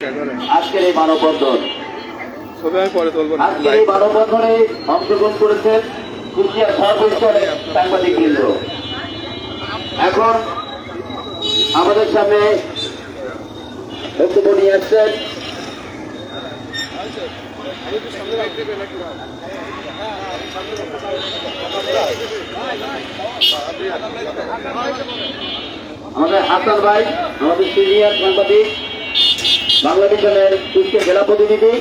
আজকের এই মানববন্ধন। আজকের এই মানববন্ধনে অংশগ্রহণ করেছেন কুষ্টিয়ার সর্বোচ্চ সাংবাদিক বৃন্দ। এখন আমাদের সামনে বক্তব্য নিয়ে আসছেন আমাদের হাসান ভাই আমাদের সিনিয়র সাংবাদিক বাংলাদেশের কুষ্টিয়া জেলা প্রতিনিধি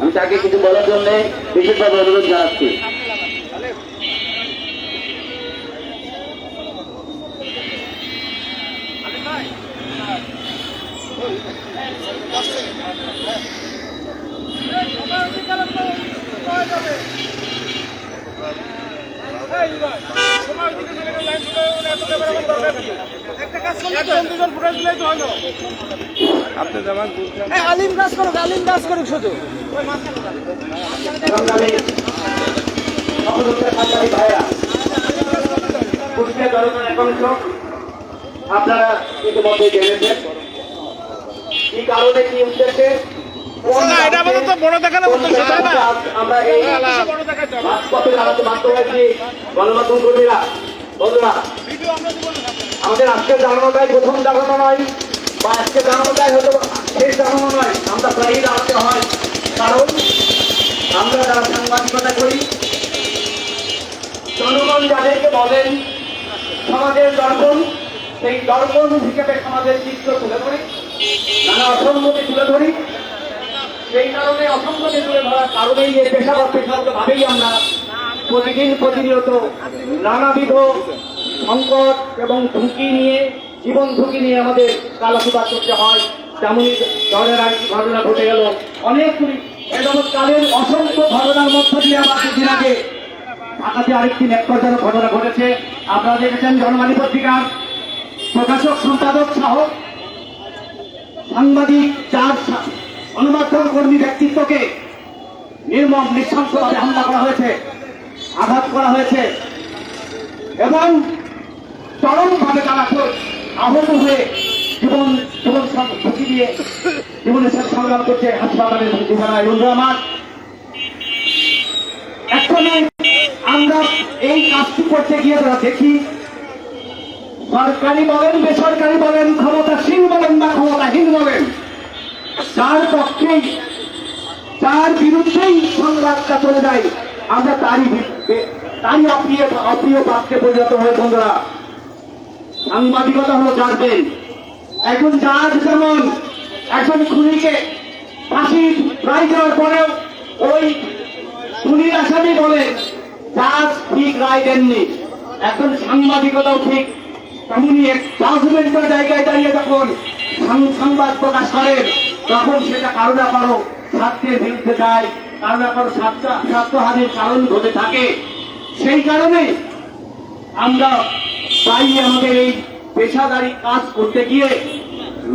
আমি তাকে কিছু বলার জন্য বিশেষভাবে অনুরোধ জানাচ্ছি। আপনি আলিম কাজ করুক আলিম কাজ করুক শুধু আপনারা ইতিমধ্যে জেনেছেন কি কারণে কি উদ্দেশ্যে এটা আমাদের তো বড় আমরা এই গণমাধ্যম কর্মীরা। বন্ধুরা, আমাদের আজকে জানানোটাই প্রথম জানানো নয়, বা আজকে জানানোটাই হয়তো শেষ জানানো নয়, আমরা প্রায়ই দাঁড়াতে হয়। কারণ আমরা যারা সাংবাদিকতা করি, জনগণ যাদেরকে বলেন, সমাজের দর্পণ, সেই দর্পণ হিসেবে সমাজের চিত্র তুলে ধরি, নানা অসম্মতি তুলে ধরি। সেই কারণে অসম্মতি তুলে ধরার কারণেই এই পেশাগত পেশাগত ভাবেই আমরা প্রতিদিন প্রতিনিয়ত নানাবিধ সংকট এবং ঝুঁকি নিয়ে, জীবন ঝুঁকি নিয়ে আমাদের কালাসুপাত করতে হয়। তেমনই ধরনের ঘটনা ঘটে গেল। অনেকগুলি কালের অসংখ্য ঘটনার মধ্য দিয়ে আমার কিছুদিন আগে ঢাকাতে আরেকটি নেকজনক ঘটনা ঘটেছে। আপনারা দেখেছেন জনমানী পত্রিকার প্রকাশক, সম্পাদক সহ সাংবাদিক চার গণমাধ্যম কর্মী ব্যক্তিত্বকে নির্মম, নৃশংসভাবে হামলা করা হয়েছে। আঘাত করা হয়েছে। এবং চরমভাবে তারা আহত হয়ে জীবন জীবন ঝুঁকি দিয়ে জীবনের সাথে সংগ্রাম করছে হাসপাতালের ঠিকানা রুদ্রামাঠ এখনও আমরা এই কাজটি করতে গিয়ে যারা দেখি, সরকারি বলেন, বেসরকারি বলেন, ক্ষমতাসীন বলেন বা ক্ষমতাহীন বলেন যার পক্ষেই তার বিরুদ্ধেই সংবাদটা চলে যায়। আমরা তারই তারই অপ্রিয় অপ্রিয় পাত্রে পরিণত হয়ে বন্ধুরা, সাংবাদিকতা হলো জানবেন এখন জাজ যেমন একজন খুনিকে ফাঁসি রায় দেওয়ার পরেও ওই খুনির আসামি বলে জাজ ঠিক রায় দেননি। এখন সাংবাদিকতাও ঠিক তেমনি এক জাজমেন্টের জায়গায় দাঁড়িয়ে যখন সংবাদ প্রকাশ করেন তখন সেটা কারও না কারও স্বার্থের বিরুদ্ধে যায়। স্বার্থ স্বার্থহানির কারণ ঘটে থাকে। সেই কারণে আমরা তাই আমাদের এই পেশাদারি কাজ করতে গিয়ে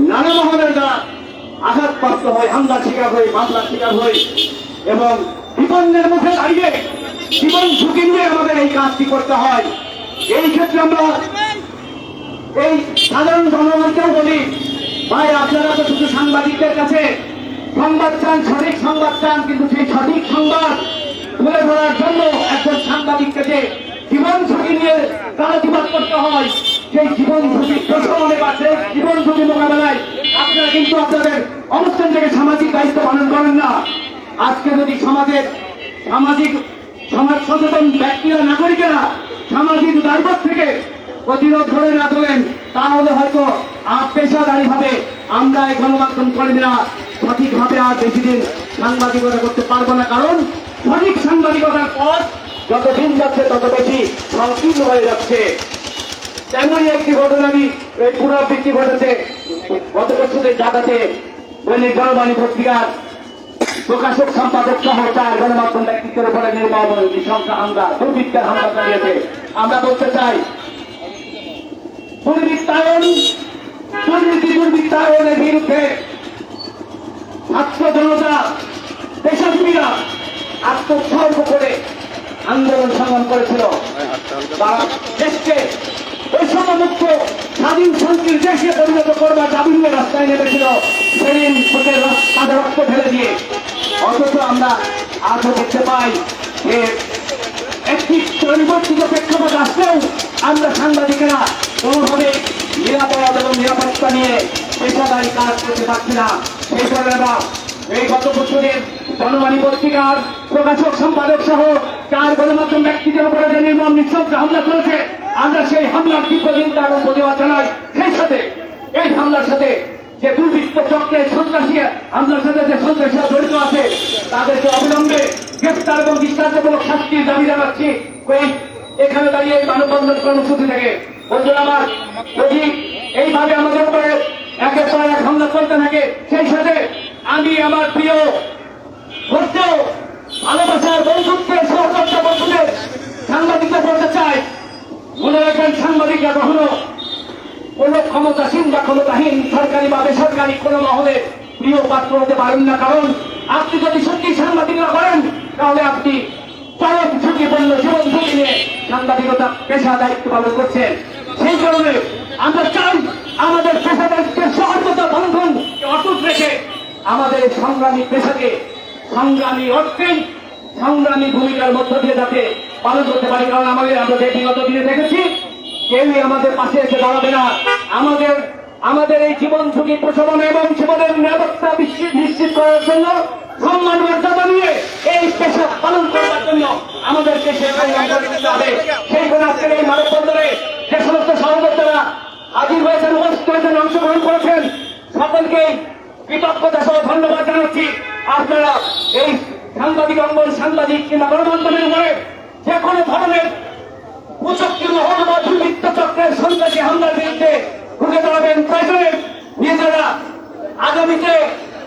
নানা মহলের দ্বারা আঘাতপ্রাপ্ত হয় হামলার শিকার হয়ে মামলার শিকার হই এবং বিপন্নের মুখে দাঁড়িয়ে জীবন ঝুঁকি নিয়ে আমাদের এই কাজটি করতে হয়। এই ক্ষেত্রে আমরা এই সাধারণ জনগণকেও বলি, ভাই, আপনারা তো শুধু সাংবাদিকদের কাছে সংবাদ চান, সঠিক সংবাদ চান, কিন্তু সেই সঠিক সংবাদ তুলে ধরার জন্য একজন সাংবাদিককে যে জীবন ঝুঁকি নিয়ে কারাতিবাদ করতে হয়, সেই জীবন ঝুঁকি প্রশমনে বা জীবন ঝুঁকি মোকাবেলায় আপনারা কিন্তু আপনাদের অবস্থান থেকে সামাজিক দায়িত্ব পালন করেন না। আজকে যদি সমাজের সামাজিক সমাজ সচেতন ব্যক্তিরা, নাগরিকেরা সামাজিক দায়িত্ব থেকে প্রতিরোধ ধরে না তোলেন তাহলে হয়তো আর পেশাদারি ভাবে আমরা এই গণমাধ্যম কর্মীরা সঠিকভাবে আর বেশি দিন সাংবাদিকতা করতে পারব না, কারণ সঠিক সাংবাদিকতার পথ যত দিন যাচ্ছে তত বেশি সংকীর্ণ হয়ে যাচ্ছে। তেমনই একটি ঘটনা আমি এই পুনরাবৃত্তি ঘটেছে গত বছরের জায়গাতে দৈনিক জনবাণী পত্রিকার প্রকাশক সম্পাদক সহ চার গণমাধ্যম ব্যক্তিত্বের উপরে নির্মম নৃশংস হামলা, দুর্বৃত্তের হামলা চালিয়েছে। আমরা বলতে চাই, দুর্বৃত্তায়ন, দুর্নীতি দুর্বৃত্তায়নের বিরুদ্ধে ছাত্র জনতা দেশাজীবীরা আত্মোৎসর্গ করে আন্দোলন সংগ্রাম করেছিল। তারা দেশকে বৈষম্যমুক্ত, স্বাধীন, শান্তির দেশে পরিণত করবার দাবি নিয়ে রাস্তায় নেমেছিল। সেদিন থেকে রক্ত ঢেলে দিয়ে। অথচ আমরা আজও দেখতে পাই যে একটি পরিবর্তিত প্রেক্ষাপট আসলেও আমরা সাংবাদিকেরা কোনোভাবে নিরাপদ এবং নিরাপত্তা নিয়ে পেশাদারি কাজ করতে পারছি না। এই গত বছরের জনবাণী পত্রিকার প্রকাশক, সম্পাদক সহ চার গণমাধ্যম ব্যক্তিদের উপরে যে নির্মম নিঃশব্দ হামলা করেছে, আমরা সেই হামলার তীব্র চিন্তা এবং প্রতিবাদ জানাই। সেই সাথে, এই হামলার সাথে যে দুর্বৃত্ত চক্রের সন্ত্রাসী, হামলার সাথে যে সন্ত্রাসীরা জড়িত আছে, তাদেরকে অবিলম্বে গ্রেফতার এবং দৃষ্টান্তমূলক শাস্তির দাবি জানাচ্ছি। এই এখানে দাঁড়িয়ে এই মানববন্ধন কর্মসূচি থেকে। বন্ধুরা আমার, যদি এইভাবে আমাদের উপরে একের পর এক হামলা চলতে থাকে, সেই সাথে আমি আমার প্রিয় সত্য ভালোবাসার বন্ধুত্বের সহযোগিতা বন্ধুদের সাংবাদিকদের বলতে চাই। মনে রাখবেন, সাংবাদিকরা কখনো কোন ক্ষমতাসীন বা ক্ষমতাহীন, সরকারি বা বেসরকারি কোন মহলে প্রিয় পাত্র হতে পারেন না। কারণ আপনি যদি সত্যি সাংবাদিকরা করেন, তাহলে আপনি চরম ঝুঁকিপূর্ণ জীবন ঝুঁকি নিয়ে সাংবাদিকতা, পেশা, দায়িত্ব পালন করছেন। সেই কারণে আমরা চাই আমাদের পেশাদারিত্বের সহজতা বন্ধন অটুট রেখে আমাদের সংগ্রামী পেশাকে সংগ্রামী অর্থে সংগ্রামী ভূমিকার মধ্য দিয়ে যাতে পালন করতে পারি। কারণ আমাদের আমরা যে বিগত দিনে দেখেছি, কেউই আমাদের পাশে এসে দাঁড়াবে না। আমাদের আমাদের এই জীবন ঝুঁকি প্রশমন এবং জীবনের নিরাপত্তা নিশ্চিত করার জন্য সম্মান, মর্যাদা নিয়ে এই পেশা পালন করার জন্য আমাদেরকে সে সংগ্রাম করে যেতে হবে। সেই জন্য আজকের এই মানববন্ধনে যে সমস্ত সহযোদ্ধারা হাজির হয়েছেন, উপস্থিত হয়েছেন, অংশগ্রহণ করেছেন। সকলকে কৃতজ্ঞতা সহ ধন্যবাদ জানাচ্ছি। আপনারা এই সাংবাদিক অঙ্গন সাংবাদিক কিংবা গণমাধ্যমের উপরে যে কোনো ধরনের কুচক্তি মহল বা দুর্বৃত্ত চক্রের সন্ত্রাসী হামলার বিরুদ্ধে ঘুরে দাঁড়াবেন প্রয়োজনে নিজেরা আগামীতে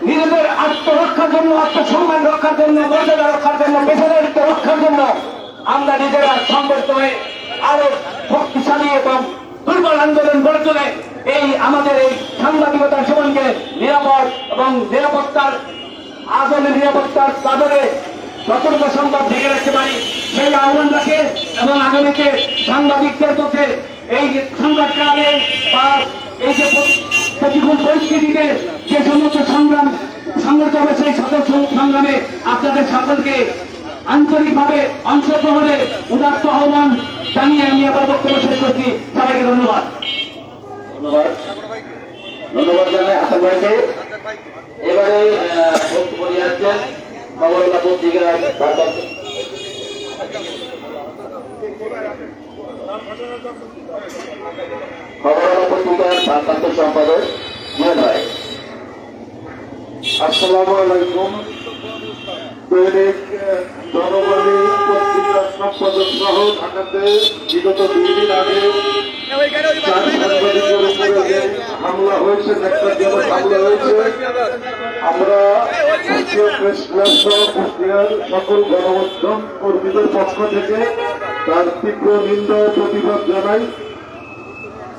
নিজেদের আত্মরক্ষার জন্য, আত্মসম্মান রক্ষার জন্য, মর্যাদা রক্ষার জন্য, পেশাদারিত্ব রক্ষার জন্য আমরা নিজেরা সংগঠিত হয়ে আরও শক্তিশালী এবং দুর্বল আন্দোলন গড়ে তোলে। এই আমাদের এই সাংবাদিকতার জীবনকে নিরাপদ এবং নিরাপত্তার আদলে নিরাপত্তার চাদরে যতটুকু সম্ভব ঢেকে রাখতে পারি। সেই আহ্বান রাখে এবং আগামীতে সাংবাদিকদের পক্ষে এই যে সংবাদকালে বা এই যে প্র- প্রতিকূল পরিস্থিতিতে যে সমস্ত সংগ্রাম সংগঠিত হবে, সেই সকল সংগ্রামে আপনাদের সকলকে আন্তরিকভাবে অংশগ্রহণে উদাত্ত আহ্বান জানিয়ে আমি আবার বক্তব্য শেষ করছি। সবাইকে ধন্যবাদ। ধন্যবাদ। ধন্যবাদ এবারে বক্তব্য আসছেন খবরলা পত্রিকার দৈনিক আহ, জনগণী পত্রিকার সম্পাদক সকল গণমাধ্যম কর্মীদের পক্ষ থেকে তার তীব্র নিন্দা প্রতিবাদ জানাই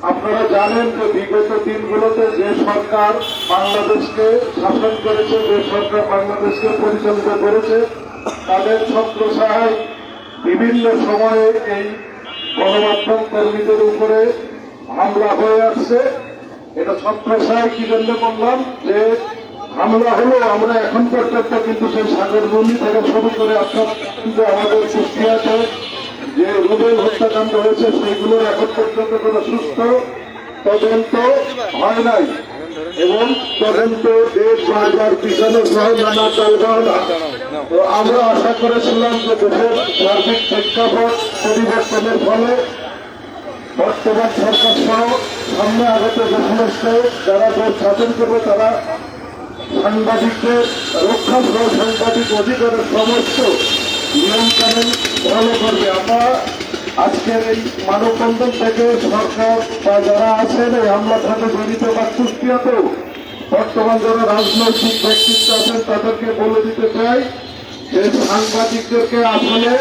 আপনারা জানেন যে বিগত দিনগুলোতে যে সরকার বাংলাদেশকে শাসন করেছে, যে সরকার বাংলাদেশকে পরিচালিত করেছে, তাদের ছত্র সহায় বিভিন্ন সময়ে এই গণমাধ্যম কর্মীদের উপরে হামলা হয়ে আসছে। এটা সহায় কি জন্য বললাম যে হামলা হলো, আমরা এখন পর্যন্ত কিন্তু সেই সাগরবন্দি থেকে শুরু করে আপনার কিন্তু আমাদের কুষ্টিয়াতে যে রুবেল হত্যাকাণ্ড হয়েছে সেইগুলোর এখন পর্যন্ত কোনো সুস্থ তদন্ত হয় নাই। এবং তদন্ত দেশ বাজার পিছনে সহ নানা তালবাহানা তো আমরা আশা করেছিলাম যে দেশের সার্বিক প্রেক্ষাপট পরিবর্তনের ফলে বর্তমান সরকার সহ সামনে আগত যে সমস্ত যারা দেশ শাসন করবে, তারা সাংবাদিকদের রক্ষা সহ সাংবাদিক অধিকারের সমস্ত নিয়মকানুন ভালো করবে। আমরা আজকের এই মানববন্ধন থেকে সরকার বা যারা আছেন, এই হামলার সাথে জড়িত বা কুষ্টিয়াতেও বর্তমান যারা রাজনৈতিক ব্যক্তিত্ব আছেন, তাদেরকে বলে দিতে চাই যে সাংবাদিকদেরকে আসলে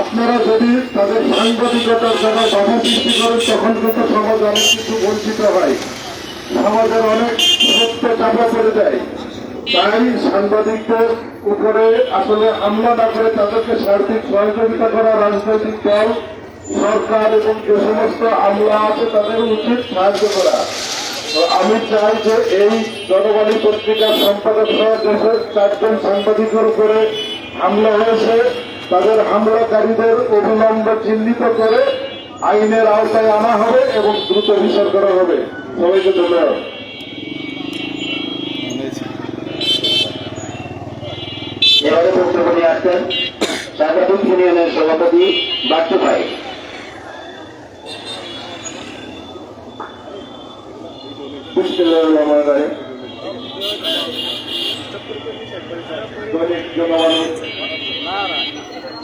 আপনারা যদি তাদের সাংবাদিকতার যারা বাধা সৃষ্টি করেন, তখন কিন্তু সমাজ অনেক কিছু বঞ্চিত হয়। সমাজের অনেক সত্য চাপা পড়ে যায়। তাই সাংবাদিকদের উপরে আসলে হামলা না করে তাদেরকে সার্বিক সহযোগিতা করা রাজনৈতিক দল, সরকার এবং যে সমস্ত আমলা আছে তাদের উচিত সাহায্য করা। আমি চাই যে এই জনবাণী পত্রিকার সম্পাদক সহ দেশের চারজন সাংবাদিকের উপরে হামলা হয়েছে, তাদের হামলাকারীদের অবিলম্বে চিহ্নিত করে আইনের আওতায় আনা হবে এবং দ্রুত বিচার করা হবে। সবাইকে ধন্যবাদ। এবারে বক্তব্য আসছেন সাংবাদিক ইউনিয়নের সভাপতি বাচ্চু ভাই।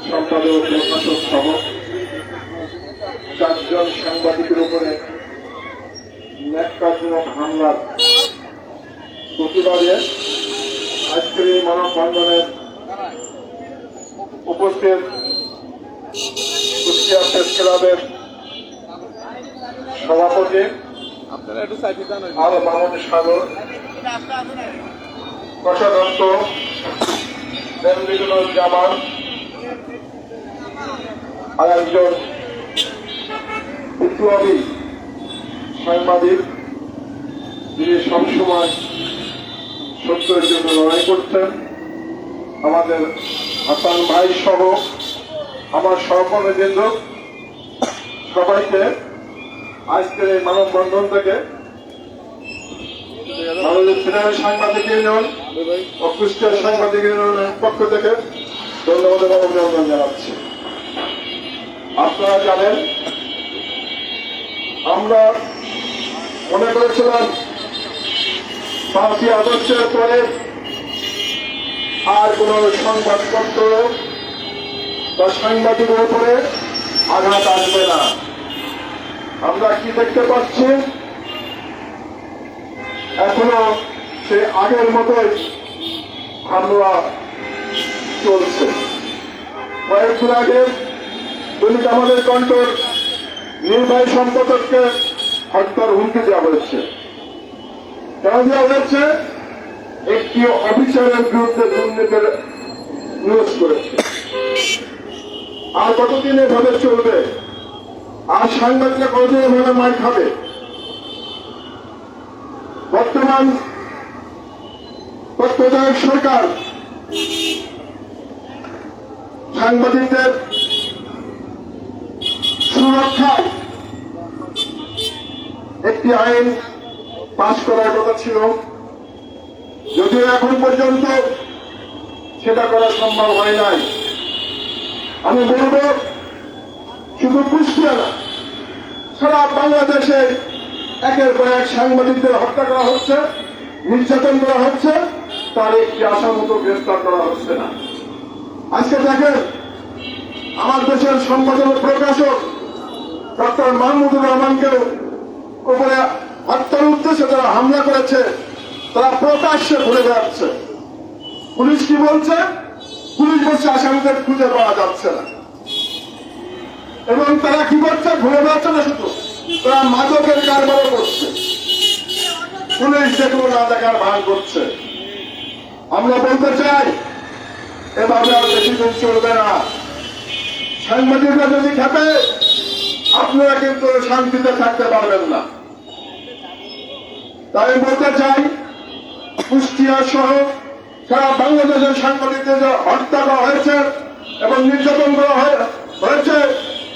সম্পাদক প্রকাশক চারজন সাংবাদিকের উপরে ন্যাক্কারজনক হামলার প্রতিবাদে আজকের এই মানববন্ধনের উপস্থিত কুষ্টিয়া প্রেস ক্লাবের সভাপতি মাহমুদ সাগর জামান আর একজন বিপ্লবী সাংবাদিক যিনি সবসময় সত্যের জন্য লড়াই করতেন। আমাদের হাসান ভাই সহ আমার সহকর্মীবৃন্দ, সবাইকে আজকের এই মানববন্ধন থেকে সাংবাদিক ইউনিয়ন ও কুষ্টিয়ার সাংবাদিক ইউনিয়নের পক্ষ থেকে ধন্যবাদ এবং অভিনন্দন জানাচ্ছি। আপনারা জানেন, আমরা মনে করেছিলাম পাঁচই পরে আর কোন সংবাদপত্র বা সাংবাদিকের উপরে আঘাত আসবে না। আমরা কি দেখতে পাচ্ছি? এখনও সে আগের মতোই হামলা চলছে। কয়েকদিন আগে দলিত আমাদের কণ্ঠর নির্বাহী সম্পাদককে হত্যার হুমকি দেওয়া হয়েছে। কেন দেওয়া হয়েছে? একটি অফিসারের বিরুদ্ধে দুর্নীতির নিউজ করেছে। আর কতদিন এভাবে চলবে? আর সাংবাদিকরা কতদিন এভাবে মার খাবে? বর্তমান তত্ত্বাবধায়ক সরকার সাংবাদিকদের সুরক্ষায় একটি আইন পাশ করার কথা ছিল। যদিও এখন পর্যন্ত সেটা করা সম্ভব হয় নাই। আমি বলব, শুধু কুষ্টিয়া না, সারা বাংলাদেশে একের পর এক সাংবাদিকদের হত্যা করা হচ্ছে, নির্যাতন করা হচ্ছে, তার একটি মতো গ্রেফতার করা হচ্ছে না। আজকে দেখেন, আমার দেশের সংবাদের প্রকাশক ডক্টর মাহমুদুর রহমানকেও উপরে হত্যার উদ্দেশ্যে যারা হামলা করেছে তারা প্রকাশ্যে ঘুরে বেড়াচ্ছে। পুলিশ কি বলছে? পুলিশ বলছে আসামিদের খুঁজে পাওয়া যাচ্ছে না। এবং তারা কি করছে? ঘুরে বেড়াচ্ছে না শুধু, তারা মাদকের কারবারও করছে। পুলিশ দেখল না দেখার ভান করছে। আমরা বলতে চাই এভাবে আর বেশি দিন চলবে না। সাংবাদিকরা যদি খেপে, আপনারা কিন্তু শান্তিতে থাকতে পারবেন না। তাই বলতে চাই কুষ্টিয়া সহ সারা বাংলাদেশের সাংবাদিকদের হত্যা করা হয়েছে এবং নির্যাতন করা হয়েছে,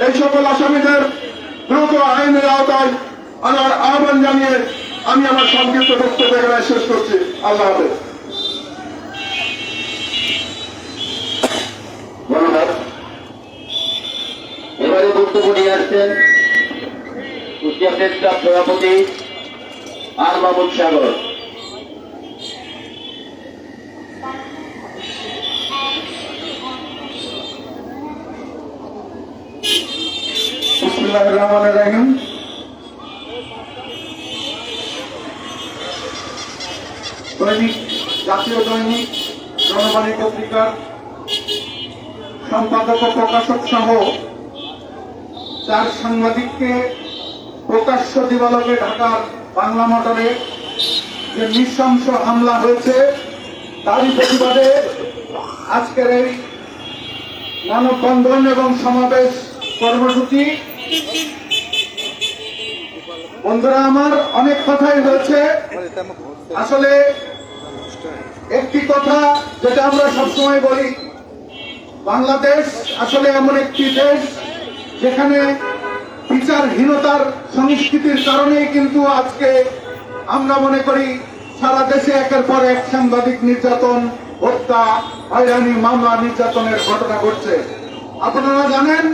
এই সকল আসামিদের দ্রুত আইনের আওতায় আনার আহ্বান জানিয়ে আমি আমার সংক্ষিপ্ত বক্তব্য এখানে শেষ করছি। আল্লাহ হাফেজ। সভাপতি আর মাহমুদ সাগর। রহমান রাহিম। জাতীয় দৈনিক জনবাণী পত্রিকার সম্পাদক প্রকাশক সহ চার সাংবাদিককে প্রকাশ্য দিবালকে ঢাকার বাংলা মোটরে যে নৃশংস হামলা হয়েছে, তারই প্রতিবাদে আজকের এই মানববন্ধন এবং সমাবেশ কর্মসূচি বন্ধুরা, আমার অনেক কথাই হয়েছে। আসলে একটি কথা যেটা আমরা সবসময় বলি, বাংলাদেশ আসলে এমন একটি দেশ যেখানে বিচারহীনতার সংস্কৃতির কারণেই কিন্তু আজকে আমরা মনে করি সারা দেশে একের পর এক সাংবাদিক নির্যাতন, হত্যা, হয়রানি, মামলা নির্যাতনের ঘটনা ঘটছে। আপনারা জানেন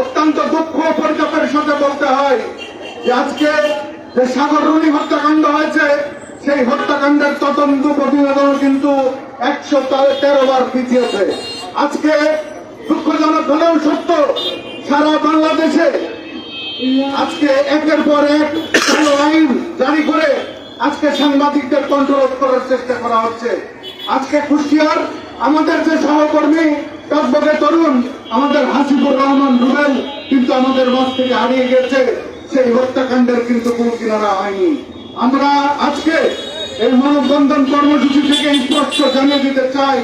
অত্যন্ত দুঃখ পরিতাপের সাথে বলতে হয় যে আজকে যে সাগর রুনি হত্যাকাণ্ড হয়েছে, সেই হত্যাকাণ্ডের তদন্ত প্রতিবেদন কিন্তু একশো তেরো বার পিছিয়েছে। আজকে দুঃখজনক হলেও সত্য, সারা বাংলাদেশে আজকে একের পর এক আইন জারি করে আজকে সাংবাদিকদের কন্ট্রোল করার চেষ্টা করা হচ্ছে। আজকে কুষ্টিয়ার আমাদের যে সহকর্মী টকবকে তরুণ আমাদের হাসিবুর রহমান রুবেল কিন্তু আমাদের মাছ থেকে হারিয়ে গেছে। সেই হত্যাকাণ্ডের কিন্তু কোন কিনারা হয়নি। আমরা আজকে এই মানববন্ধন কর্মসূচি থেকে স্পষ্ট জানিয়ে দিতে চাই,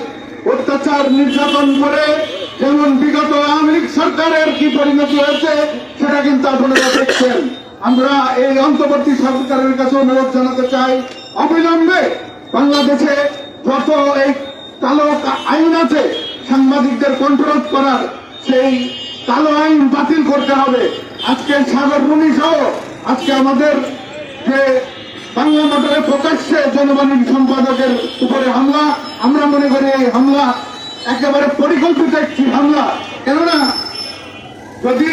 অত্যাচার নির্যাতন করে যেমন বিগত আওয়ামী সরকারের কি পরিণতি হয়েছে, সেটা কিন্তু আপনারা দেখছেন। আমরা এই অন্তর্বর্তী সরকারের কাছে অনুরোধ জানাতে চাই, অবিলম্বে বাংলাদেশে যত এই কালো কা- আইন আছে সাংবাদিকদের কন্ট্রোল করার সেই কালো আইন বাতিল করতে হবে। আজকে সাগর রুনি সহ আজকে আমাদের যে বাংলা মোটরে প্রকাশ্যে জনবাণী সম্পাদকের উপরে হামলা, আমরা মনে করি এই হামলা একেবারে পরিকল্পিত একটি হামলা। কেননা, যদি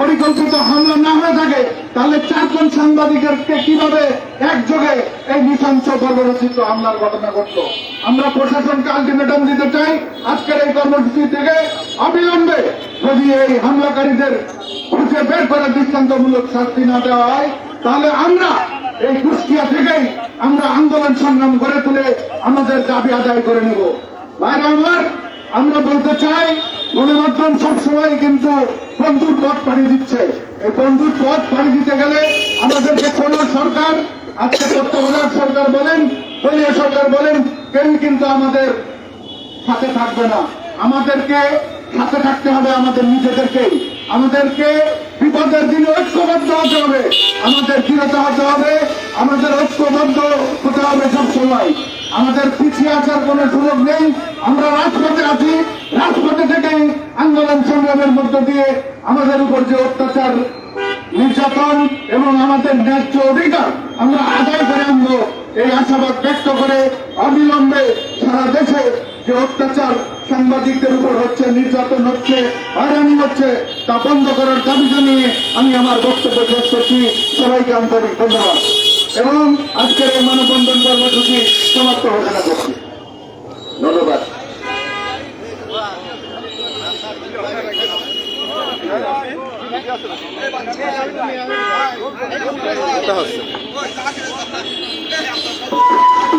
পরিকল্পিত হামলা না হয়ে থাকে, তাহলে চারজন সাংবাদিকেরকে কীভাবে একযোগে এই নৃশংস বর্বরচিত হামলার ঘটনা ঘটলো। আমরা প্রশাসনকে আলটিমেটাম দিতে চাই, আজকের এই কর্মসূচি থেকে অবিলম্বে যদি এই হামলাকারীদের খুঁজে বের করে দৃষ্টান্তমূলক শাস্তি না দেওয়া হয়, তাহলে আমরা এই কুষ্টিয়া থেকেই আমরা আন্দোলন সংগ্রাম গড়ে তুলে আমাদের দাবি আদায় করে নেব। ভাইরা আমার, আমরা বলতে চাই, গণমাধ্যম সবসময় কিন্তু বন্ধুর পথ পাড়ি দিচ্ছে। এই বন্ধুর পথ পাড়ি দিতে গেলে আমাদেরকে কোন সরকার আজকে তত্ত্বাবধায়ক সরকার বলেন, দলীয় সরকার বলেন, কেউ কিন্তু আমাদের সাথে থাকবে না। আমাদেরকে সাথে থাকতে হবে আমাদের নিজেদেরকেই আমাদেরকে বিপদের দিনে ঐক্যবদ্ধ হতে হবে। আমাদের দৃঢ়তা হতে হবে, আমাদের ঐক্যবদ্ধ হতে হবে সব সময় আমাদের পিছিয়ে আসার কোনো সুযোগ নেই। আমরা রাজপথে আছি। রাজপথে থেকেই আন্দোলন সংগ্রামের মধ্য দিয়ে আমাদের উপর যে অত্যাচার নির্যাতন এবং আমাদের ন্যায্য অধিকার আমরা আদায় করে আনব। এই আশাবাদ ব্যক্ত করে অবিলম্বে সারা দেশে যে অত্যাচার সাংবাদিকদের উপর হচ্ছে, নির্যাতন হচ্ছে, হয়রানি হচ্ছে, তা বন্ধ করার দাবি জানিয়ে আমি আমার বক্তব্য শেষ করছি। সবাইকে আন্তরিক ধন্যবাদ। এবং আজকের এই মানববন্ধন কর্মসূচি সমাপ্ত ঘোষণা করছি। ধন্যবাদ। হচ্ছে।